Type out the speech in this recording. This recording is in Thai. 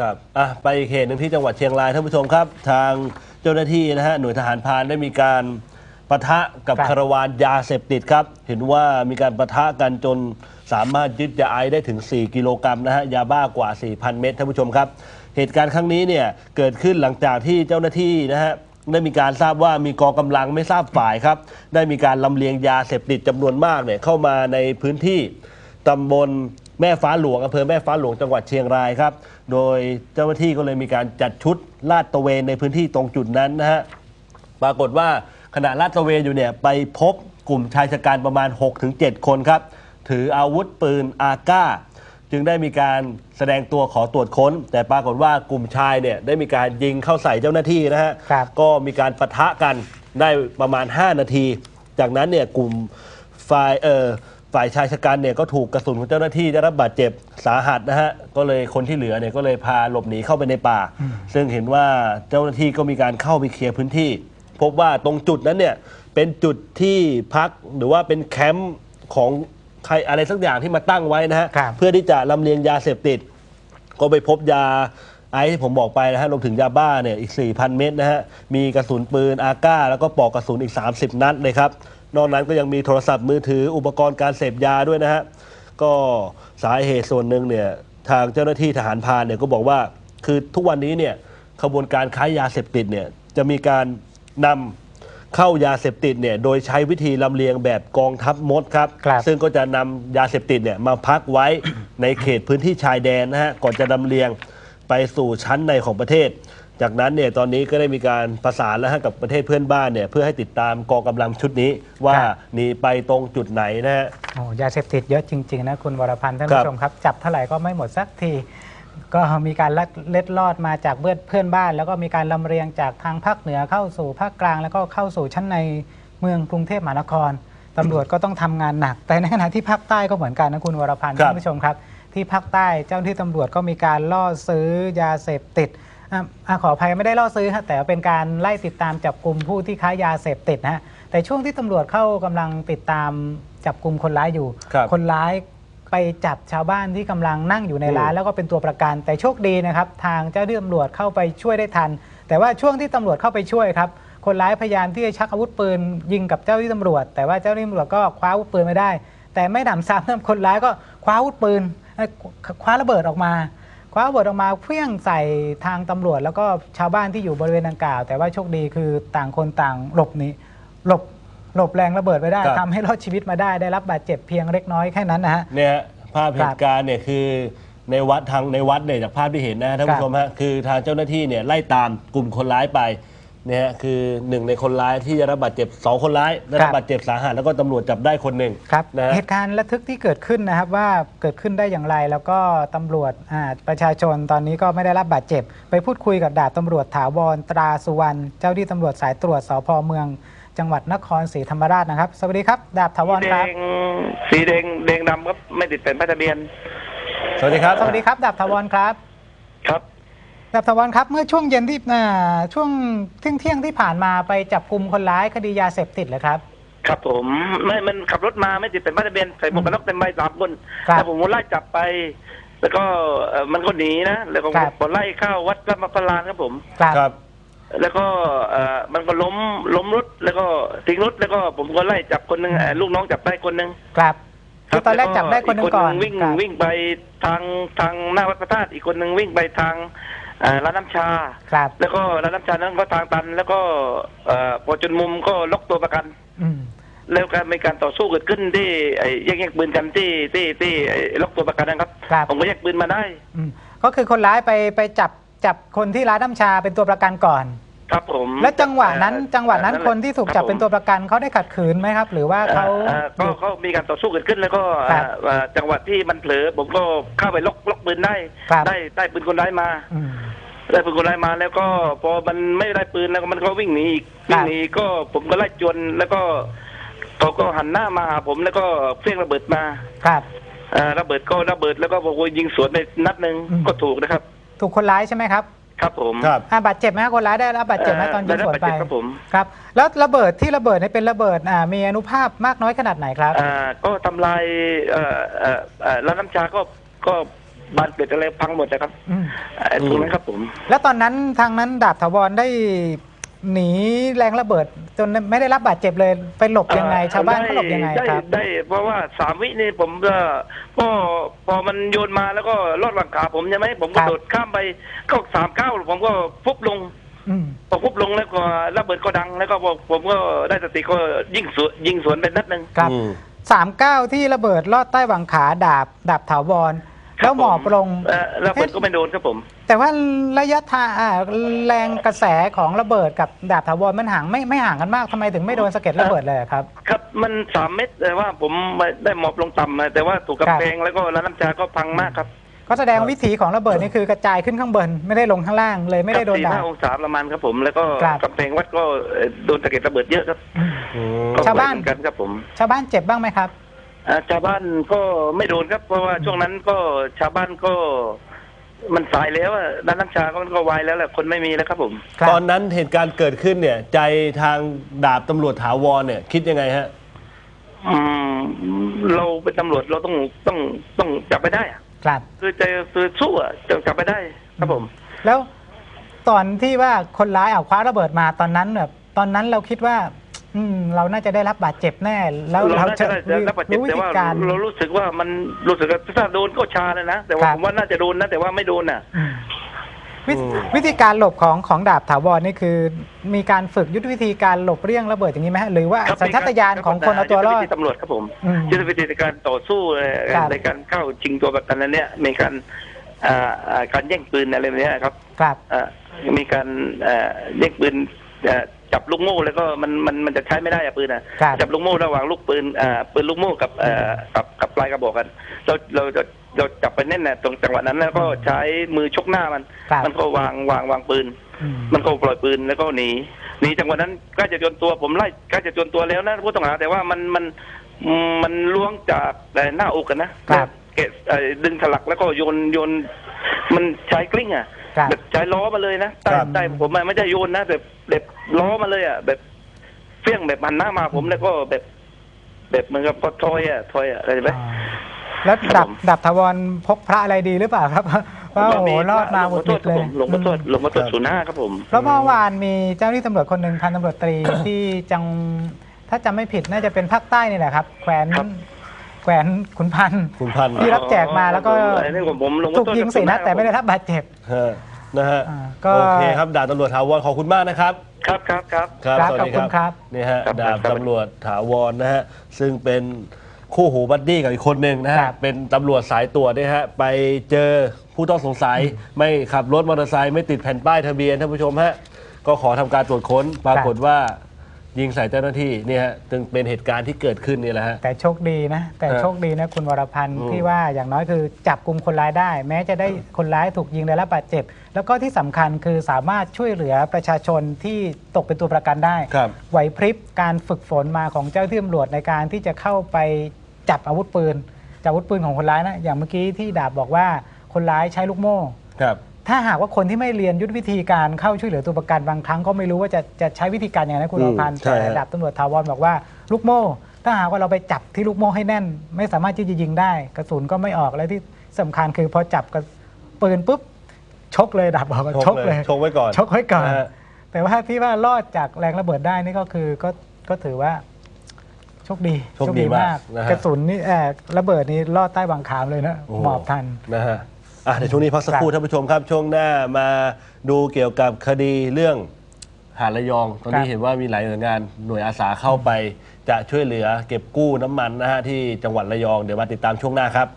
ครับอะไปอีกเหตุหนึ่งที่จังหวัดเชียงรายท่านผู้ชมครับ ทางเจ้าหน้าที่นะฮะหน่วยทหารพรานได้มีการปะทะกับครับ คาราวานยาเสพติดครับ เห็นว่ามีการปะทะกันจนสามารถยึดยาไอซ์ได้ถึง 4 กิโลกรัมนะฮะยาบ้ากว่า 4,000 เม็ดท่านผู้ชมครับ เหตุการณ์ครั้งนี้เนี่ยเกิดขึ้นหลังจากที่เจ้าหน้าที่นะฮะได้มีการทราบว่ามีกองกำลังไม่ทราบฝ่ายครับ ได้มีการลำเลียงยาเสพติดจำนวนมากเนี่ยเข้ามาในพื้นที่ ตำบล แม่ฟ้าหลวงอำเภอแม่ฟ้าหลวงจังหวัดเชียงรายครับ โดยเจ้าหน้าที่ก็เลยมีการจัดชุดลาดตระเวนในพื้นที่ตรงจุดนั้นนะฮะปรากฏว่าขณะลาดตระเวนอยู่เนี่ยไปพบกลุ่มชายชะกันประมาณ 6-7 คนครับ ถืออาวุธปืนอาก้า จึงได้มีการแสดงตัวขอตรวจค้น แต่ปรากฏว่ากลุ่มชายเนี่ยได้มีการยิงเข้าใส่เจ้าหน้าที่นะฮะครับ ก็มีการปะทะกันได้ประมาณ 5 นาที จากนั้นเนี่ยกลุ่มฝ่ายเออ ฝ่ายชายชะกันเนี่ยก็ถูกกระสุนของเจ้าหน้าที่ได้รับบาดเจ็บสาหัสนะฮะก็เลยคนที่เหลือเนี่ยก็เลยพาหลบหนีเข้าไปในป่า ซึ่งเห็นว่าเจ้าหน้าที่ก็มีการเข้าไปเคลียร์พื้นที่ พบว่าตรงจุดนั้นเนี่ยเป็นจุดที่พักหรือว่าเป็นแคมป์ของใครอะไรสักอย่างที่มาตั้งไว้นะฮะครับเพื่อที่จะลำเลียงยาเสพติด ก็ไปพบยาไอซ์ที่ผมบอกไปนะฮะรวมถึงยาบ้าเนี่ยอีก 4,000 เม็ดนะฮะ มีกระสุนปืนอาก้า แล้วก็ปลอกกระสุนอีก 30 นัดเลยครับ นอกนั้นก็ยังมีโทรศัพท์มือถืออุปกรณ์การเสพยาด้วยนะฮะ ก็สาเหตุส่วนหนึ่งเนี่ยทางเจ้าหน้าที่ทหารพรานเนี่ยก็บอกว่าคือทุกวันนี้เนี่ยขบวนการค้ายาเสพติดเนี่ยจะมีการนำเข้ายาเสพติดเนี่ยโดยใช้วิธีลำเลียงแบบกองทัพมดครับครับ ซึ่งก็จะนำยาเสพติดเนี่ยมาพักไว้ ในเขตพื้นที่ชายแดนนะฮะก่อนจะลำเลียง ไปสู่ชั้นในของประเทศ จากนั้นเนี่ยตอนนี้ก็ได้มีการประสานแล้วฮะกับประเทศเพื่อนบ้านเนี่ยเพื่อให้ติดตามกองกำลังชุดนี้ว่าครับ หนีไปตรงจุดไหนนะฮะ โอ้ยาเสพติดเยอะจริง ๆ นะคุณวรพันธ์ท่านครัผู้บชมครับ จับเท่าไหร่ก็ไม่หมดสักที ก็มีการลัดเล็ดลอดมาจากเพื่อนเพื่อนบ้าน แล้วก็มีการลำเลียงจากทางภาคเหนือเข้าสู่ภาคกลาง แล้วก็เข้าสู่ชั้นในเมืองกรุงเทพมหานครตำรวจก็ต้องทำงานหนัก แต่ในขณะที่ภาคใต้ก็เหมือนกันนะคุณวรพันธ์ครับ ท่านผู้ชมครับ ที่ภาคใต้เจ้าหน้าที่ตำรวจก็มีการล่อซื้อยาเสพติดอะอะขออภัยไม่ได้ล่อซื้อฮะแต่ว่าเป็นการไล่ติดตามจับกลุ่มผู้ที่ค้ายาเสพติดนะฮะแต่ช่วงที่ตำรวจเข้ากำลังติดตามจับกลุ่มคนร้ายอยู่ ครับ คนร้ายไปจับชาวบ้านที่กำลังนั่งอยู่ในร้านอืมแล้วก็เป็นตัวประกัน แต่โชคดีนะครับ ทางเจ้าหน้าที่ตำรวจเข้าไปช่วยได้ทัน แต่ว่าช่วงที่ตำรวจเข้าไปช่วยครับ คนร้ายพยายามที่จะชักอาวุธปืนยิงกับเจ้าหน้าที่ตำรวจ แต่ว่าเจ้าหน้าที่ตำรวจก็คว้าอาวุธปืนไม่ได้ แต่ไม่หนำซ้ำนะคนร้ายก็คว้าอาวุธปืนเอ้ย คว้าระเบิดออกมาคว้าระเบิดออกมาเพี้ยงใส่ทางตำรวจ แล้วก็ชาวบ้านที่อยู่บริเวณดังกล่าว แต่ว่าโชคดีคือต่างคนต่างหลบหนีหลบหลบแรงระเบิดไว้ได้ครับ ทำให้รอดชีวิตมาได้ได้รับบาดเจ็บเพียงเล็กน้อยแค่นั้นนะฮะ เนี่ยฮะภาพเหครัตุบการณ์เนี่ยคือในวัดทางในวัดเนี่ยจากภาพที่เห็นนะฮะท่านครับผู้ชมฮะคือทางเจ้าหน้าที่เนี่ยไล่ตามกลุ่มคนร้ายไป เนี่ยฮะคือหนึ่งในคนร้ายที่ได้รับบาดเจ็บสองคนร้ายได้รับ บาดเจ็บสาหัสแล้วก็ตำรวจจับได้คนหนึ่ง ครับนะฮะ เหตุการณ์ระทึกที่เกิดขึ้นนะครับว่าเกิดขึ้นได้อย่างไรแล้วก็ตำรวจอ่าประชาชนตอนนี้ก็ไม่ได้รับบาดเจ็บ ไปพูดคุยกับดาบตำรวจถาวรตราสุวรรณเจ้าที่ตำรวจสายตรวจสพเมือง จังหวัดนครศรีธรรมราชนะครับสวัสดีครับดาบถาวรสีคแดรับงสีแดงแดงดำครับไม่ติดแผ่นป้ายทะเบียน สวัสดีครับ สวัสดีครับดาบถาวรครับ ครับ ดาบถาวรครับเมื่อช่วงเย็นที่อ่าช่วงเที่ยงเที่ยงๆที่ผ่านมาไปจับกลุ่มคนร้ายคดียาเสพติดเลยครับ ครับผมไม่มันขับรถมาไม่ติดแผ่นป้ายทะเบียนใส่หมวกกันน็อกเต็มใบสามคนครับแล้วผมก็ไล่จับไป แล้วก็เอ่อมันก็หนีนะแล้วก็ครับ ผมก็ไล่เข้าวัดพระมพลานครับผม ครับ ครับ แล้วก็เอ่อมันก็ล้มล้มรถแล้วก็ทิ้งรถแล้วก็ผมก็ไล่จับคนหนึ่งเอ่อลูกน้องจับได้คนหนึ่งครับคือตอนแรกจับได้คนหนึงก่อนอีวิ่งครับวิ่งไปทางทางหน้าวัดพระธาตุอีกคนหนึ่งวิ่งไปทางเอ่อร้านน้ำชา ครับ แล้วก็ร้านน้ำชานั้นก็ทางตัน แล้วก็เอ่อพอจนมุมก็ล็อกตัวประกัน อืม แล้วการมีการต่อสู้เกิดขึ้นที่ไอ้แย่งแย่งปืนกันที่ที่ที่ไอ้ล็อกตัวประกันนะครับ ครับ ผมก็แยกปืนมาได้อืมก็คือคนร้ายไปไปจับจับคนที่ร้านน้ำชาเป็นตัวประกันก่อน ครับผมแล้วจังหวะนั้นเอ่อจังหวะนั้นแหลคนที่ถูกจับรับเป็นตัวประกันเขาได้ขัดขืนไหมครับ หรือว่าเขา อ่อหก็ยุดเขามีการต่อสู้เกิดขึ้นแล้วก็ครับเอ่อจังหวะที่มันเผลอผมก็เข้าไปล็อกล็อกปืนได้ ครับ ได้ได้ปืนคนร้ายมา อืม ได้ปืนคนร้ายมาแล้วก็พอมันไม่ได้ปืนแล้วก็มันก็วิ่งหนีอีกครับวิ่งหนีก็ผมก็ไล่จวนแล้วก็เขาก็หันหน้ามาหาผมแล้วก็เพี้ยงระเบิดมาครับอ่าระเบิดก็ระเบิดแล้วก็บอกว่ายิงสวนไปนัดหนึ่งอืม ก็ถูกนะครับ ถูกคนร้ายใช่ไหมครับครับผม ครับ อ่าบาดเจ็บไหมครับคนร้ายได้รับบาดเจ็บไหมตอนยิงสวนไปด้รับบาดเจ็บครับผม ครับ แล้วระเบิดที่ระเบิดเนี่ยเป็นระเบิดอ่ามีอนุภาพมากน้อยขนาดไหนครับ อ่าก็ทำลายเอ่อเอ่อเอ่อร้านน้ำชาก็ก็ บานเกล็ดอะไรพังหมดนะครับอืมไอ้ตรงนั้นครับผม แล้วตอนนั้นทางนั้นดาบถาวรได้หนีแรงระเบิด จนไม่ได้รับบาดเจ็บเลยไปหลบยังไง ชาวบ้านเขาหลบยังไงได้ครับ ได้เพราะว่าสามวินี่ผมก็ก็พอมันโยนมาแล้วก็ลอดหลังขาผมใช่ไหมผมก็ครับ โดดข้ามไปก็สามเก้าผมก็ฟุบลงอืมพอฟุบลงแล้วก็ระเบิดก็ดัง แล้วก็ผมผมก็ได้สติก็ยิงสวนยิงสวนไปนัดหนึ่งครับอืม สามเก้าที่ระเบิดลอดใต้หวังขาดาบดาบถาวร แล้วหมอบลงเอ่อระเบิดก็ไม่โดนครับผม แต่ว่าระยะทางอ่าแรงกระแสของระเบิดกับดาบถาวรมันห่างไม่ไม่ห่างกันมากทำไมถึงไม่โดนสะเก็ดระเบิดเลยอะครับ ครับมันสามเมตรแต่ว่าผมได้หมอบลงต่ำนะแต่ว่าถูกครับกำแพงแล้วก็ร้านน้ำชาก็พังมากครับก็แสดงวิถีของระเบิดนี่คือกระจายขึ้นข้างบนไม่ได้ลงข้างล่างเลยไม่ได้โดนสี่ดาห้าบ องศาประมาณครับผม แล้วก็ครับ กำแพงวัดก็เอ่อโดนสะเก็ดระเบิดเยอะครับอืมก็ชาวบ้าน เหมือกันครับผม ชาวบ้านเจ็บบ้างไหมครับ อ่าชาวบ้านก็ไม่โดนครับ เพราะว่าช่วงนั้นก็ชาวบ้านก็มันสายแล้วอะร้านน้ำชาก็มันก็วายแล้วแหละคนไม่มีแล้วครับผม ครับตอนนั้นเหตุการณ์เกิดขึ้นเนี่ย ใจทางดาบตำรวจถาวรเนี่ย คิดยังไงฮะ อืม เราเป็นตำรวจเราต้องต้องต้องจับไปได้อะครับ คือใจคือสู้อะจะจับไปได้ครับผม แล้วตอนที่ว่าคนร้ายเอาคว้าระเบิดมาตอนนั้นแบบตอนนั้นเราคิดว่า อืมเราน่าจะได้รับบาดเจ็บแน่ แล้วเราเราน่าจะจะได้รับบาดเจ็บรู้วิแต่ธีว่าการ เรารู้สึกว่ามันรู้สึกว่าถ้าโดนก็ชาเลยนะแต่ว่าครับ ผมว่าน่าจะโดนนะ แต่ว่าไม่โดนน่ะ อืมวิอืมวิธีการหลบของของดาบถาวรนี่คือ มีการฝึกยุทธวิธีการหลบเลี่ยงระเบิดอย่างนี้ไหมฮะหรือว่าครับสัญชาตญาณของคนเอาตัวรอด ยุทธวิธีตำรวจครับผมอืมยุทธวิธีในการต่อสู้เอ่อครับ ในการเข้าชิงตัวประกันนั้นเนี่ยมีการอ่าอ่าการแย่งปืนอะไรแบบเนี้ยครับครับ อ่ามีการเอ่อแย่งปืนเอ่อ จับลูกโม่แล้วก็มันมันมันจะใช้ไม่ได้อะปืนอะครับ จับลูกโม่ระหว่างลูกปืนอ่าปืนลูกโม่กับเอ่อกับกับปลายกระบอกกันเราเราจะเราจับไปแน่นน่ะตรงจังหวะนั้นแล้วก็ใช้มือชกหน้ามัน ครับมันก็วางวางวางปืน อืม มันก็ปล่อยปืนแล้วก็หนีหนีจังหวะนั้นใกล้จะจนตัวผมไล่ใกล้จะจนตัวแล้วนะผู้ต้องหาแต่ว่ามันมันมันล้วงจากแต่หน้าอกกันนะครับเกะเอ่อดึงถลักแล้วก็โยนโยน มันใช้กลิ้งอะครับ แบบใช้ล้อมาเลยนะใต้ครับใต้ผมอะไม่ได้โยนนะแบบแบบ ล้อมาเลยอะแบบเฟี้ยงแบบหันหน้ามาผมแล้วก็แบบ แบบเหมือนกับก็ทอยอะทอยอะอะไรไหมอ่าแล้วครับดับผม ดับถาวรพกพระอะไรดีหรือเปล่าครับ ว่าโอ้โหรอดมาหมดหลวงดเลยหลวงพ่อทวดหลวงพ่อทวดครับศูนย์ห้าครับผมแล้วเมื่อวานมีเจ้าหน้าที่ตำรวจคนหนึ่งพันตำรวจตรี ที่จังถ้าจำไม่ผิดน่าจะเป็นภาคใต้นี่แหละครับ แขวนครับ แขวนขุนพันธ์ คุณพันธ์ที่รับแจกมาแล้วก็ไอ้นี่ผมผมหลวงพ่ถูอกทวดยิงสี่นัดแต่ไม่ได้ครับรับบาดเจ็บ ฮะนะฮะอ่าก็ โอเคครับดาบตำรวจถาวรขอบคุณมากนะครับ ครับครับครับ ครับครับสวัสดีขอบคุณครับ นี่ฮะครับดาบครับ ตำรวจถาวรนะฮะซึ่งเป็นคู่หูบัดดี้กับอีกคนหนึ่งนะฮะครับ เป็นตำรวจสายตรวจเนี่ยฮะไปเจอผู้ต้องสงสัย ไม่ขับรถมอเตอร์ไซค์ไม่ติดแผ่นป้ายทะเบียนท่านผู้ชมฮะก็ขอทำการตรวจค้นปรากฏว่า ยิงใส่เจ้าหน้าที่เนี่ยฮะจึงเป็นเหตุการณ์ที่เกิดขึ้นนี่แหละฮะ แต่โชคดีนะ แต่ฮะโชคดีนะคุณวรพันธ์อืมที่ว่าอย่างน้อยคือจับกลุ่มคนร้ายได้ แม้จะได้คนร้ายถูกยิงได้รับบาดเจ็บ แล้วก็ที่สำคัญคือสามารถช่วยเหลือประชาชนที่ตกเป็นตัวประกันได้ ครับ ไหวพริบการฝึกฝนมาของเจ้าหน้าที่ตำรวจในการที่จะเข้าไปจับอาวุธปืนจับอาวุธปืนของคนร้ายนะอย่างเมื่อกี้ที่ดาบบอกว่าคนร้ายใช้ลูกโม่ ครับ ถ้าหากว่าคนที่ไม่เรียนยุทธวิธีการเข้าช่วยเหลือตัวประกันบางครั้งก็ไม่รู้ว่าจะจะใช้วิธีการอย่างไรนะคุณอืรมพันธ์ใช่แต่ฮะดาบตำรวจทาวรบอกว่า ลูกโม่ ถ้าหากว่าเราไปจับที่ลูกโม่ให้แน่น ไม่สามารถที่จะยิงได้ กระสุนก็ไม่ออกและที่สำคัญคือพอจับกระปืนปุ๊บชกเลยดาบบอกว่าชกเลย ชกไว้ก่อน ชกไว้ก่อน นะฮะ แต่ว่าที่ว่ารอดจากแรงระเบิดได้นี่ก็คือก็ก็ถือว่าโชคดีโชคดีมากนะฮะ กระสุนนี่เอ่อระเบิดนี่รอดใต้วางขามเลยนะโอ้หมอบทัน นะฮะ อะเดี๋ยวช่วงนี้พักสักครู่ครับท่านผู้ชมครับ ช่วงหน้ามาดูเกี่ยวกับคดีเรื่องหาดระยอง ตอนนี้ครับเห็นว่ามีหลายหน่วยงานหน่วยอาสาเข้าไป จะช่วยเหลือเก็บกู้น้ำมันนะฮะที่จังหวัดระยองเดี๋ยวมาติดตามช่วงหน้าครับ